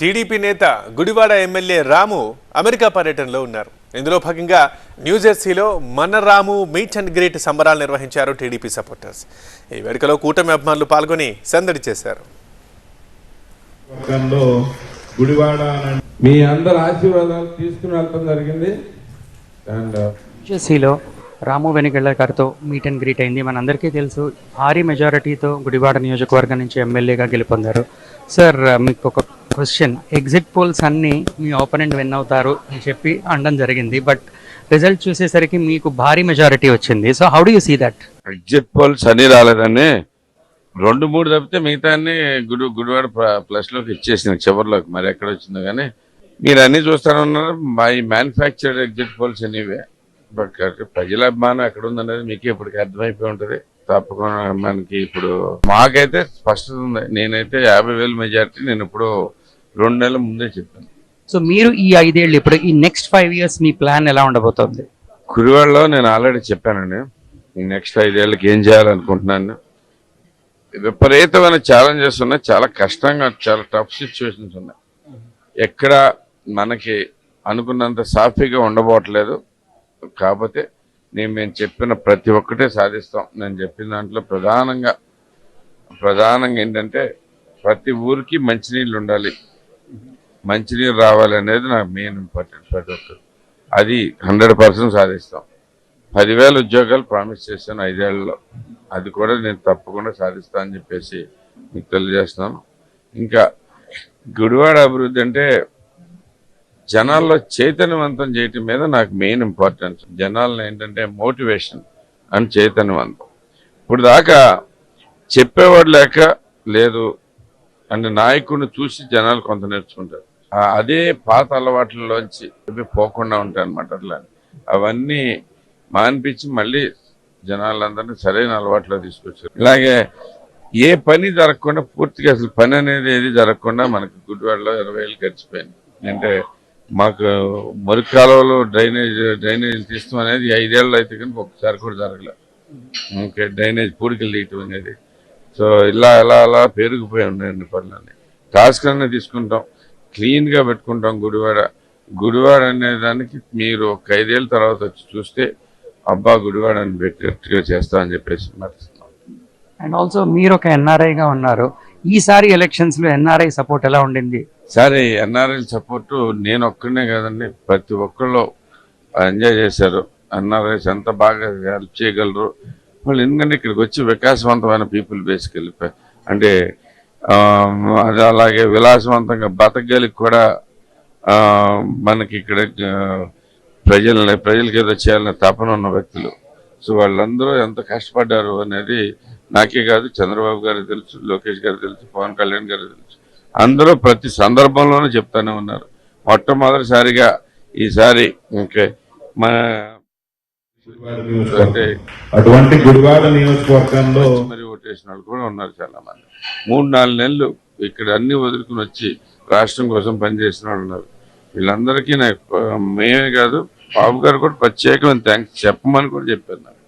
TDP నేత Gudivada MLA రాము America పర్యటనలో ఉన్నారు. ఇందులో భాగంగా న్యూజెర్సీలో మన రాము మీట్ అండ్ గ్రీట్ సంబరాలు నిర్వహించారు టీడీపీ సపోర్టర్స్. ఈ వేడుకలో కూటమి అభిమానులు పాల్గొని సందడి చేశారు. వర్గంలో గుడివాడ అనే మీ అందరి ఆశీర్వాదాలు తీసుకుని వెళ్ళటం జరిగింది. అండ్ జెర్సీలో రాము వెనుగళ్ళ గారితో మీట్ అండ్ గ్రీట్ అయింది. మనందరికీ తెలుసు భారీ మెజారిటీతో గుడివాడ నియోజకవర్గం నుంచి ఎమ్మెల్యేగా గెలుపొందారు. సార్ మీకు ఒక క్వశ్చన్. ఎగ్జిట్ పోల్స్ అన్నీ మీ ఆపోనెంట్ విన్ అవుతారు అని చెప్పి అనడం జరిగింది. బట్ రిజల్ట్ చూసేసరికి మీకు భారీ మెజారిటీ వచ్చింది. So how do you see that? Exit polls అన్ని రాలేదని రెండు మూడు తప్పితే మిగతా అన్ని గుడి గుడివాడ ప్లస్లోకి ఇచ్చేసింది చివరిలోకి. మరి ఎక్కడ వచ్చిందో కానీ మీరు అన్ని చూస్తానన్నారు. మై మ్యానుఫ్యాక్చర్డ్ ఎగ్జిట్ పోల్స్ అనేవే. బట్ ప్రజల అభిమానం ఎక్కడ ఉందనేది మీకు ఇప్పటికి అర్థమైపోయి ఉంటది. తప్పకుండా మనకి ఇప్పుడు మాకైతే స్పష్టత ఉంది. నేనైతే యాభై వేలు మెజారిటీ. నేను ఇప్పుడు రెండు నెలల ముందే చెప్పాను. సో మీరు ఈ ఐదేళ్ళు ఇప్పుడు ఈ నెక్స్ట్ ఫైవ్ ఇయర్స్ మీ ప్లాన్ ఎలా ఉండబోతోంది? కురివాడలో నేను ఆల్రెడీ చెప్పానండి. ఈ నెక్స్ట్ ఐదేళ్ళకి ఏం చేయాలనుకుంటున్నాను. విపరీతమైన ఛాలెంజెస్ ఉన్నాయి. చాలా కష్టంగా చాలా టఫ్ సిచ్యువేషన్స్ ఉన్నాయి. ఎక్కడ మనకి అనుకున్నంత సాఫీగా ఉండబోట్లేదు కాకపోతే నేను మేము చెప్పిన ప్రతి ఒక్కటే సాధిస్తాం. నేను చెప్పిన దాంట్లో ప్రధానంగా ప్రధానంగా ఏంటంటే ప్రతి ఊరికి మంచినీళ్ళు ఉండాలి. మంచినీరు రావాలనేది నాకు మెయిన్ ఇంపార్టెంట్ ప్రతి ఒక్కరు. అది హండ్రెడ్ పర్సెంట్ సాధిస్తాం. పదివేల ఉద్యోగాలు ప్రామిస్ చేశాను ఐదేళ్ళలో. అది కూడా నేను తప్పకుండా సాధిస్తా అని చెప్పేసి మీకు తెలియజేస్తున్నాను. ఇంకా గుడివాడ అభివృద్ధి అంటే జనాల్లో చైతన్యవంతం చేయటం మీద నాకు మెయిన్ ఇంపార్టెన్స్. జనాలను ఏంటంటే మోటివేషన్ అండ్ చైతన్యవంతం. ఇప్పుడు దాకా చెప్పేవాడు లేక లేదు. అంటే నాయకుడిని చూసి జనాలు కొంత నేర్చుకుంటారు. అదే పాత అలవాట్లలోంచి పోకుండా ఉంటాయి అనమాట అట్లా అవన్నీ మాన్పించి మళ్ళీ జనాలందరినీ సరైన అలవాట్లో తీసుకొచ్చారు. ఇలాగే ఏ పని జరగకుండా పూర్తిగా అసలు పని అనేది ఏది జరగకుండా మనకి గుడివాడలో ఇరవై ఏళ్ళు గడిచిపోయింది. అంటే మాకు మురికి కాలువలు డ్రైనేజ్ డ్రైనేజ్ తీస్తాం అనేది ఐదేళ్ళు అయితే కనుక ఒకసారి కూడా జరగలేదు ఓకే డ్రైనేజ్ పూడికలు తీయటం అనేది. సో ఇలా అలా అలా పెరిగిపోయి ఉన్నాయండి పనులన్నీ. టాస్క్ అనేది తీసుకుంటాం. క్లీన్గా పెట్టుకుంటాం గుడివాడ. గుడివాడ అనే దానికి మీరు ఒక ఐదేళ్ళ తర్వాత వచ్చి చూస్తే అబ్బా గుడివాడ అని పెట్టినట్టుగా చేస్తా అని చెప్పేసి మర్చిస్తున్నాం అండ్ ఆల్సో మీరు ఒక ఎన్ఆర్ఐగా ఉన్నారు. ఈసారి ఎలక్షన్స్లో ఎన్ఆర్ఐ సపోర్ట్ ఎలా ఉండింది? సరే ఎన్ఆర్ఎల్ సపోర్ట్ నేను ఒక్కడనే కాదండి ప్రతి ఒక్కళ్ళు ఎంజాయ్ చేశారు. ఎన్ఆర్ఎస్ ఎంత బాగా హెల్ప్ చేయగలరు? వాళ్ళు ఎందుకంటే ఇక్కడికి వచ్చి వికాసవంతమైన పీపుల్ బేస్కి వెళ్ళిపోయి. అంటే అది అలాగే విలాసవంతంగా బతకగలిగి కూడా మనకి ఇక్కడ ఆ, ప్రజల్ని ప్రజలకి ఏదో చేయాలనే తపన ఉన్న వ్యక్తులు. సో వాళ్ళందరూ ఎంత కష్టపడ్డారు అనేది నాకే కాదు చంద్రబాబు గారు తెలుసు లోకేష్ గారు తెలుసు పవన్ కళ్యాణ్ గారు తెలుసు. అందరూ ప్రతి సందర్భంలోనూ చెప్తానే ఉన్నారు. మొట్టమొదటిసారిగా ఈసారి ఓకే మన అటువంటి గుడివాడ నియోజకవర్గంలో మరి ఓటేసిన వాళ్ళు కూడా ఉన్నారు చాలా మంది మూడు నాలుగు నెలలు ఇక్కడ అన్ని వదులుకుని వచ్చి రాష్ట్రం కోసం పనిచేసిన వాళ్ళు ఉన్నారు. వీళ్ళందరికీ నాకు మేమే కాదు బాబు గారు కూడా ప్రత్యేకమైన థ్యాంక్స్ చెప్పమని కూడా చెప్పారు నాకు.